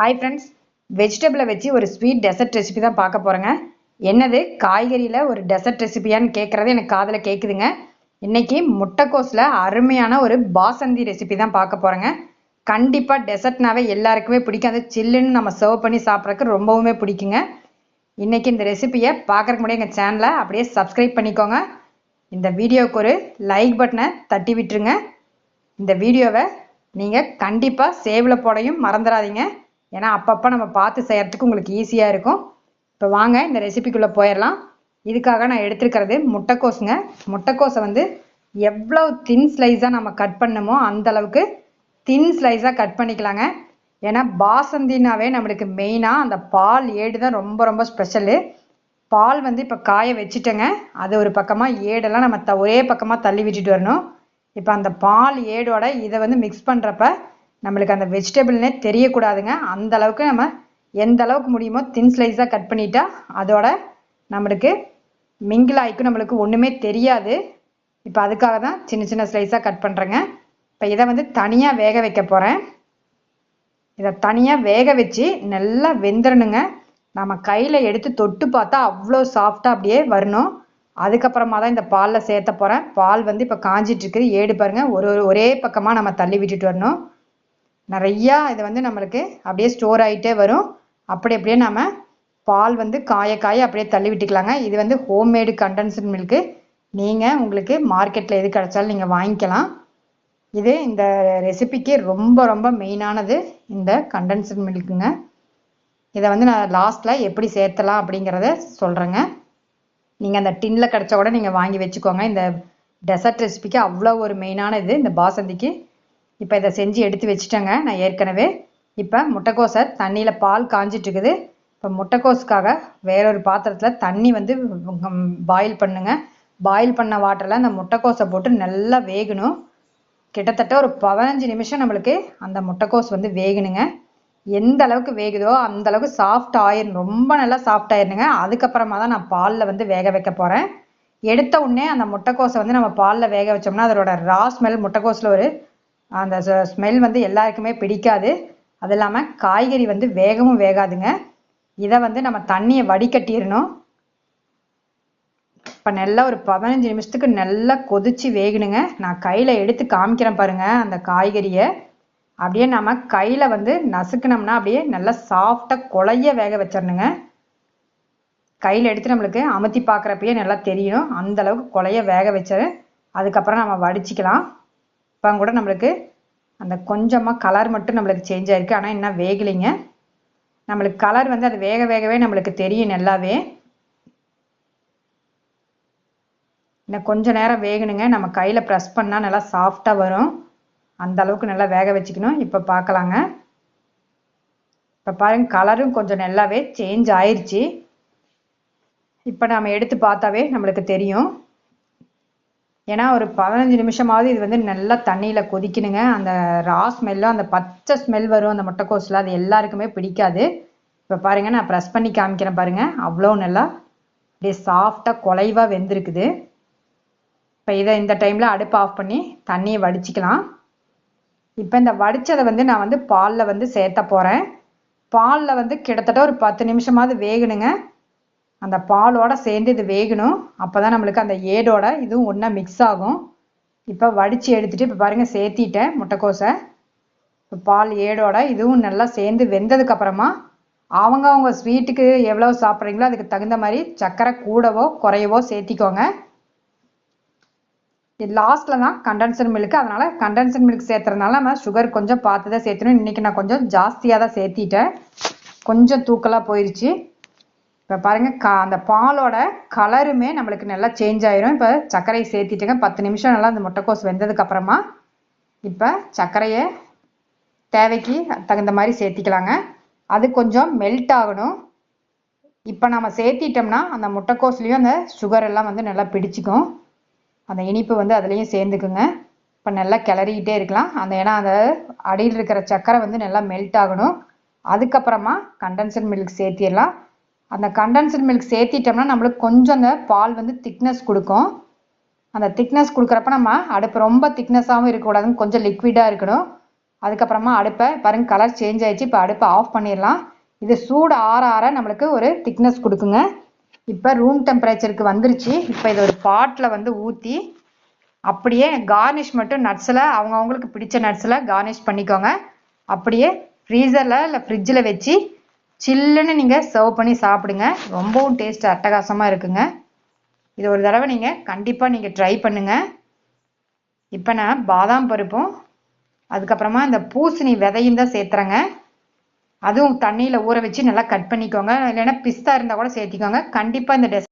Hi friends வெஜிடபிளை வச்சு ஒரு sweet dessert recipe தான் பார்க்க போகிறேங்க என்னது? காய்கறியில் ஒரு டெசர்ட் ரெசிபியான்னு கேட்குறது எனக்கு காதில் கேட்குதுங்க இன்றைக்கி முட்டைக்கோஸில் அருமையான ஒரு பாசந்தி ரெசிபி தான் பார்க்க போகிறேங்க கண்டிப்பாக டெசர்ட்னாவே எல்லாருக்குமே பிடிக்கும் அது சில்லுன்னு நம்ம சர்வ் பண்ணி சாப்பிட்றதுக்கு ரொம்பவுமே பிடிக்குங்க. இன்றைக்கி இந்த ரெசிபியை பார்க்குறக்கு முன்னாடி எங்கள் சேனலை அப்படியே சப்ஸ்கிரைப் பண்ணிக்கோங்க. இந்த வீடியோவுக்கு ஒரு லைக் பட்டனை தட்டி விட்டுருங்க. இந்த வீடியோவை நீங்கள் கண்டிப்பாக சேவில் போடையும் மறந்துடாதீங்க. ஏன்னா அப்பப்போ நம்ம பார்த்து செய்கிறதுக்கு உங்களுக்கு ஈஸியாக இருக்கும். இப்போ வாங்க இந்த ரெசிபிக்குள்ளே போயிடலாம். இதுக்காக நான் எடுத்துருக்கிறது முட்டைக்கோஸுங்க. முட்டைக்கோஸை வந்து எவ்வளோ தின் ஸ்லைஸாக நம்ம கட் பண்ணுமோ அந்த அளவுக்கு தின் ஸ்லைஸாக கட் பண்ணிக்கலாங்க. ஏன்னா பாசந்தினாவே நம்மளுக்கு மெயினாக அந்த பால் ஏடு தான் ரொம்ப ரொம்ப ஸ்பெஷலு பால் வந்து இப்போ காய வச்சுட்டேங்க. அது ஒரு பக்கமாக ஏடெல்லாம் நம்ம த ஒரே பக்கமாக தள்ளி விட்டுட்டு வரணும். இப்போ அந்த பால் ஏடோட இதை வந்து மிக்ஸ் பண்ணுறப்ப நம்மளுக்கு அந்த வெஜிடபிள்னே தெரியக்கூடாதுங்க. அந்த அளவுக்கு நம்ம எந்த அளவுக்கு முடியுமோ தின் ஸ்லைஸாக கட் பண்ணிட்டா அதோட நம்மளுக்கு மிங்கிள் ஆகிக்கும் நம்மளுக்கு ஒன்றுமே தெரியாது. இப்போ அதுக்காக தான் சின்ன சின்ன ஸ்லைஸாக கட் பண்ணுறேங்க இப்போ இதை வந்து தனியாக வேக வைக்க போகிறேன் இதை தனியாக வேக வச்சு நல்லா வெந்துடணுங்க நம்ம கையில் எடுத்து தொட்டு பார்த்தா அவ்வளோ சாஃப்டாக அப்படியே வரணும். அதுக்கப்புறமா தான் இந்த பாலில் சேர்த்த போகிறேன் பால் வந்து இப்போ காஞ்சிட்டு இருக்குது. ஏடு பாருங்கள் ஒரு ஒரு ஒரே பக்கமாக நம்ம தள்ளி விட்டுட்டு வரணும். நிறையா இது வந்து நம்மளுக்கு அப்படியே ஸ்டோர் ஆகிட்டே வரும். அப்படி அப்படியே நம்ம பால் வந்து காய காய அப்படியே தள்ளி விட்டுக்கலாங்க. இது வந்து ஹோம்மேடு கண்டென்ஸ்ட் மில்க்கு நீங்கள் உங்களுக்கு மார்க்கெட்டில் எது கிடைச்சாலும் நீங்கள் வாங்கிக்கலாம். இது இந்த ரெசிபிக்கு ரொம்ப ரொம்ப மெயினானது இந்த கண்டென்ஸ்ட் மில்க்குங்க இதை வந்து நான் லாஸ்ட்டில் எப்படி சேர்த்தலாம் அப்படிங்கிறத சொல்கிறேங்க நீங்கள் அந்த டின்னில் கிடச்சா கூட நீங்கள் வாங்கி வச்சுக்கோங்க. இந்த டெசர்ட் ரெசிபிக்கு அவ்வளோ ஒரு மெயினான இது இந்த பாசந்திக்கு. இப்போ இதை செஞ்சு எடுத்து வச்சுட்டேங்க நான் ஏற்கனவே. இப்போ முட்டைக்கோஸை தண்ணியில் பால் காஞ்சிட்ருக்குது இப்போ முட்டைக்கோஸுக்காக வேறொரு பாத்திரத்தில் தண்ணி வந்து பாயில் பண்ணுங்க. பாயில் பண்ண வாட்டரில் அந்த முட்டைக்கோஸை போட்டு நல்லா வேகணும். கிட்டத்தட்ட ஒரு பதினஞ்சு நிமிஷம் நம்மளுக்கு அந்த முட்டைக்கோஸ் வந்து வேகணுங்க. எந்த அளவுக்கு வேகுதோ அந்த அளவுக்கு சாஃப்ட் ஆயிரும். ரொம்ப நல்லா சாஃப்ட் ஆயிருனுங்க அதுக்கப்புறமா தான் நான் பாலில் வந்து வேக வைக்க போகிறேன் எடுத்த உடனே அந்த முட்டைக்கோஸை வந்து நம்ம பாலில் வேக வச்சோம்னா அதோட ரா ஸ்மெல் முட்டைக்கோஸில் ஒரு அந்த ஸ்மெல் வந்து எல்லாருக்குமே பிடிக்காது. அது இல்லாமல் காய்கறி வந்து வேகவும் வேகாதுங்க. இதை வந்து நம்ம தண்ணியை வடிகட்டிடணும் இப்போ நல்லா ஒரு பதினஞ்சு நிமிஷத்துக்கு நல்லா கொதிச்சு வேகணுங்க. நான் கையில் எடுத்து காமிக்கிறேன் பாருங்க அந்த காய்கறியை. அப்படியே நம்ம கையில் வந்து நசுக்கினோம்னா அப்படியே நல்லா சாஃப்டாக குழைய வேக வச்சிடணுங்க கையில் எடுத்து நம்மளுக்கு அமுத்தி பார்க்குறப்பயே நல்லா தெரியணும் அந்த அளவுக்கு குழைய வேக வச்சு அதுக்கப்புறம் நம்ம வடிச்சிக்கலாம். இப்போ கூட நம்மளுக்கு அந்த கொஞ்சமாக கலர் மட்டும் நம்மளுக்கு சேஞ்ச் ஆயிருக்கு. ஆனால் இன்னும் வேகலைங்க. நம்மளுக்கு கலர் வந்து அது வேக வேகவே நம்மளுக்கு தெரியும் நல்லாவே. இன்னும் கொஞ்ச நேரம் வேகணுங்க. நம்ம கையில் ப்ரெஸ் பண்ணால் நல்லா சாஃப்டாக வரும். அந்த அளவுக்கு நல்லா வேக வச்சுக்கணும். இப்போ பார்க்கலாங்க இப்போ பாருங்க கலரும் கொஞ்சம் நல்லாவே சேஞ்ச் ஆயிடுச்சு இப்போ நம்ம எடுத்து பார்த்தாவே நம்மளுக்கு தெரியும். ஏன்னா ஒரு பதினஞ்சு நிமிஷமாவது இது வந்து நல்லா தண்ணியில் கொதிக்கணுங்க. அந்த ரா ஸ்மெல்லும் அந்த பச்சை ஸ்மெல் வரும் அந்த முட்டைக்கோஸில் அது எல்லாருக்குமே பிடிக்காது. இப்போ பாருங்கள் நான் ப்ரெஸ் பண்ணி காமிக்கிறேன் பாருங்கள் அவ்வளோ நல்லா அப்படியே சாஃப்டாக குலைவாக வெந்திருக்குது. இப்போ இதை இந்த டைமில் அடுப்பு ஆஃப் பண்ணி தண்ணியை வடிச்சிக்கலாம். இப்போ இந்த வடித்ததை வந்து நான் வந்து பாலில் வந்து சேர்த்த போகிறேன் பாலில் வந்து கிட்டத்தட்ட ஒரு பத்து நிமிஷமாவது வேகணுங்க. அந்த பாலோட சேர்ந்து இது வேகணும். அப்போ தான் நம்மளுக்கு அந்த ஏடோட இதுவும் ஒன்றா மிக்ஸ் ஆகும். இப்போ வடித்து எடுத்துகிட்டு இப்போ பாருங்கள் சேர்த்திட்டேன் முட்டைக்கோசை. இப்போ பால் ஏடோட இதுவும் நல்லா சேர்ந்து வெந்ததுக்கப்புறமா அவங்க அவங்க ஸ்வீட்டுக்கு எவ்வளோ சாப்பிட்றீங்களோ அதுக்கு தகுந்த மாதிரி சர்க்கரை கூடவோ குறையவோ சேர்த்திக்கோங்க. இது லாஸ்ட்டில் தான் கண்டென்சர் மில்க் அதனால் கண்டென்சர் மில்க் சேர்த்துறதுனால நம்ம சுகர் கொஞ்சம் பார்த்து தான் சேர்த்தணும். இன்றைக்கி நான் கொஞ்சம் ஜாஸ்தியாக தான் சேர்த்திட்டேன். கொஞ்சம் தூக்கலாக போயிடுச்சு இப்போ பாருங்கள் கா அந்த பாலோட கலருமே நம்மளுக்கு நல்லா சேஞ்ச் ஆயிரும். இப்போ சர்க்கரையை சேர்த்திட்டேங்க பத்து நிமிஷம் நல்லா அந்த முட்டைக்கோஸ் வெந்ததுக்கப்புறமா இப்போ சர்க்கரையை தேவைக்கு தகுந்த மாதிரி சேர்த்திக்கலாங்க. அது கொஞ்சம் மெல்ட் ஆகணும். இப்போ நம்ம சேர்த்திட்டோம்னா அந்த முட்டைக்கோஸ்லேயும் அந்த சுகர் எல்லாம் வந்து நல்லா பிடிச்சிக்கும். அந்த இனிப்பு வந்து அதுலேயும் சேர்ந்துக்குங்க. இப்போ நல்லா கிளறிக்கிட்டே இருக்கலாம். அந்த ஏன்னா அந்த அடியில் இருக்கிற சர்க்கரை வந்து நல்லா மெல்ட் ஆகணும். அதுக்கப்புறமா கண்டென்சர் மில்க் சேர்த்திடலாம். அந்த கண்டென்சர் மில்க் சேர்த்திட்டோம்னா நம்மளுக்கு கொஞ்சம் அந்த பால் வந்து திக்னஸ் கொடுக்கும். அந்த திக்னஸ் கொடுக்குறப்ப நம்ம அடுப்பு ரொம்ப திக்னஸாகவும் இருக்கக்கூடாதுன்னு கொஞ்சம் லிக்விடாக இருக்கணும். அதுக்கப்புறமா அடுப்பை பாருங்க கலர் சேஞ்ச் ஆயிடுச்சு. இப்போ அடுப்பை ஆஃப் பண்ணிடலாம். இது சூடு ஆற ஆற நம்மளுக்கு ஒரு திக்னஸ் கொடுக்குங்க. இப்போ ரூம் டெம்பரேச்சருக்கு வந்துருச்சு. இப்போ இதை ஒரு பாட்டில் வந்து ஊற்றி அப்படியே கார்னிஷ் மட்டும் நட்ஸில் அவங்கவுங்களுக்கு பிடிச்ச நட்ஸில் கார்னிஷ் பண்ணிக்கோங்க. அப்படியே ஃப்ரீசரில் இல்லை ஃப்ரிட்ஜில் வச்சு சில்லுன்னு நீங்கள் சர்வ் பண்ணி சாப்பிடுங்க. ரொம்பவும் டேஸ்ட் அட்டகாசமாக இருக்குங்க. இது ஒரு தடவை நீங்கள் கண்டிப்பாக நீங்கள் ட்ரை பண்ணுங்கள் இப்போ நான் பாதாம் பருப்பும் அதுக்கப்புறமா இந்த பூசணி விதையும் தான் சேர்த்துறேங்க. அதுவும் தண்ணியில் ஊற வச்சு நல்லா கட் பண்ணிக்கோங்க. இல்லைன்னா பிஸ்தா இருந்தால் கூட சேர்த்திக்கோங்க. கண்டிப்பாக இந்த டெஸ்